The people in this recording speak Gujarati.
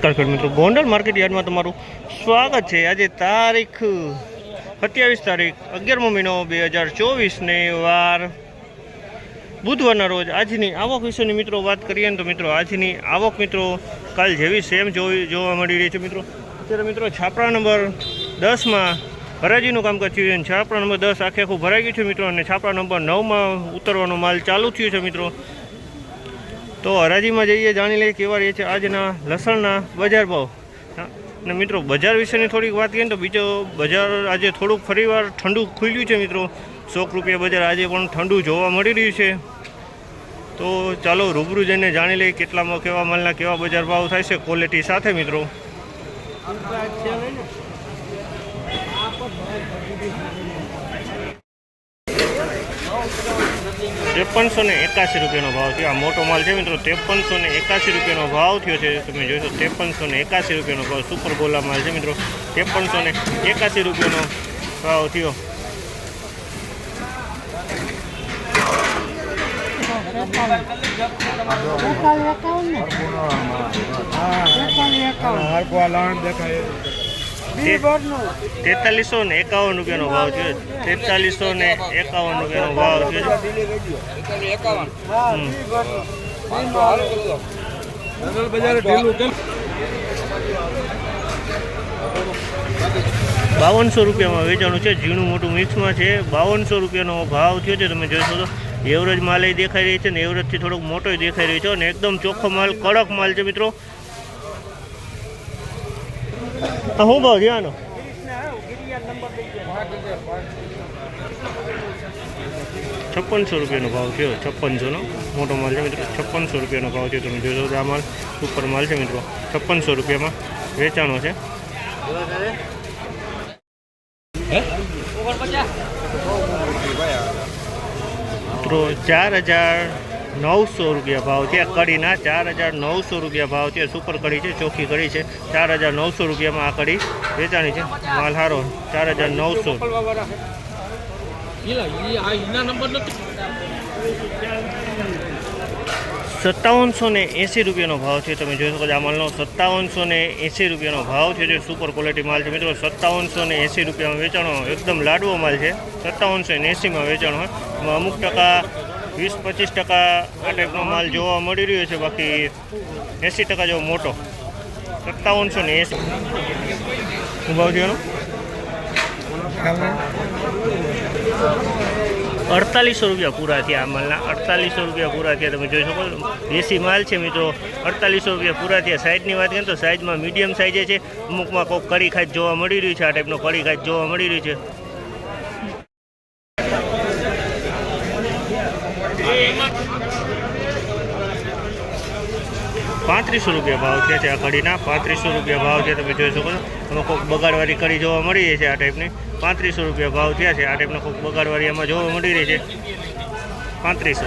નમસ્કાર ખેડૂત મિત્રો. ગોંડલ માર્કેટ યાર્ડમાં તમારું સ્વાગત છે. આજે તારીખ સત્યાવીસ તારીખ અગિયારમો મહિનો બે હજાર ચોવીસને વાર બુધવારના રોજ આજની આવક વિશેની મિત્રો વાત કરીએ ને તો મિત્રો આજની આવક મિત્રો કાલ જેવી સેમ જોઈ જોવા મળી રહી છે મિત્રો. અત્યારે મિત્રો છાપરા નંબર દસમાં ભરાજીનું કામકાજ થયું અને છાપરા નંબર દસ આખે આખું ભરાઈ ગયું છે મિત્રો અને છાપરા નંબર નવમાં ઉતરવાનો માલ ચાલુ થયો છે મિત્રો. તો હરાજીમાં જઈએ, જાણી લઈએ કેવા રહે છે આજના લસણના બજાર ભાવ. અને મિત્રો, બજાર વિશેની થોડીક વાત કરીએ તો બીજો બજાર આજે થોડુંક ફરીવાર ઠંડુ ખુલ્યું છે મિત્રો. સો રૂપિયા બજાર આજે પણ ઠંડુ જોવા મળી રહ્યું છે. તો ચાલો રૂબરૂ જઈને જાણી લઈએ કેટલામાં કેવા માલના કેવા બજાર ભાવ થાય છે ક્વોલિટી સાથે મિત્રો. ત્રેપનસો ને એકાસી રૂપિયાનો ભાવ થયો. આ મોટો માલ છે મિત્રો ત્રેપનસો ને એકાસી રૂપિયાનો ભાવ થયો છે. તમે જોઈશો ત્રેપનસો ને એકાસી રૂપિયાનો ભાવ સુપર ગોલા માલ છે મિત્રો. ત્રેપનસો ને એકાસી રૂપિયાનો ભાવ થયો. એકાવન તેતાલીસો ને એકાવન રૂપિયાનો ભાવ છે. તેતાલીસો ને એકાવન રૂપિયાનો ભાવ છે બાવનસો રૂપિયામાં વેચાણું છે. ઝીણું મોટું મિક્સમાં છે. બાવનસો રૂપિયાનો ભાવ થયો છે. તમે જોઈ શકો છો. એવરેજ માલ દેખાઈ રહી છે ને એવરેજથી થોડોક મોટો દેખાઈ રહ્યો છે અને એકદમ ચોખ્ખો માલ કડક માલ છે મિત્રો. આ શું ભાવ આનો? છપ્પનસો રૂપિયાનો ભાવ થયો, છપ્પનસોનો. મોટો માલ છે મિત્રો, છપ્પનસો રૂપિયાનો ભાવ થયો. તમે જોઈ શકો આ માલ, સુપર માલ છે મિત્રો. છપ્પનસો રૂપિયામાં વેચાણો છે. મિત્રો ચાર હજાર નવસો રૂપિયા ભાવ છે. કડીના ચાર હજાર નવસો રૂપિયા ભાવ છે. સુપર કડી છે, ચોખ્ખી કડી છે. ચાર હજાર નવસો રૂપિયામાં આ કડી વેચાણી છે. માલ હારો ચાર હજાર નવસો. સત્તાવનસો ને એંસી રૂપિયાનો ભાવ છે. તમે જોઈ શકો છો આ માલનો સત્તાવનસો ને એંસી રૂપિયાનો ભાવ છે જે સુપર ક્વોલિટી માલ છે. મિત્રો, સત્તાવનસો ને એંસી રૂપિયામાં વેચાણો એકદમ લાડવો માલ છે. સત્તાવનસો ને એંસીમાં વેચાણો હોય. અમુક ટકા વીસ પચીસ ટકા આ ટાઈપનો માલ જોવા મળી રહ્યો છે, બાકી એંસી ટકા જેવો મોટો. સત્તાવનસો ને એંસી. શું ભાવ છે અડતાલીસો રૂપિયા પૂરા થયા આ માલના. અડતાલીસો રૂપિયા પૂરા થયા, તમે જોઈ શકો એસી માલ છે મિત્રો. અડતાલીસો રૂપિયા પૂરા થયા. સાઈઝની વાત કરીએ તો સાઈઝમાં મીડિયમ સાઈઝે છે. અમુકમાં કોઈક કડી ખાત જોવા મળી રહ્યું છે. આ ટાઈપનો કડી ખાત જોવા મળી રહ્યું છે. પાંત્રીસો રૂપિયા ભાવ છે આ કઢીના પાંત્રીસો રૂપિયા ભાવ છે, તમે જોઈ શકો છો. એમાં કોઈક બગાડવાળી કઢી જોવા મળી રહી છે આ ટાઈપની. પાંત્રીસો રૂપિયા ભાવ થયા છે, આ ટાઈપના કોઈક બગાડવાળી એમાં જોવા મળી રહી છે. પાંત્રીસો.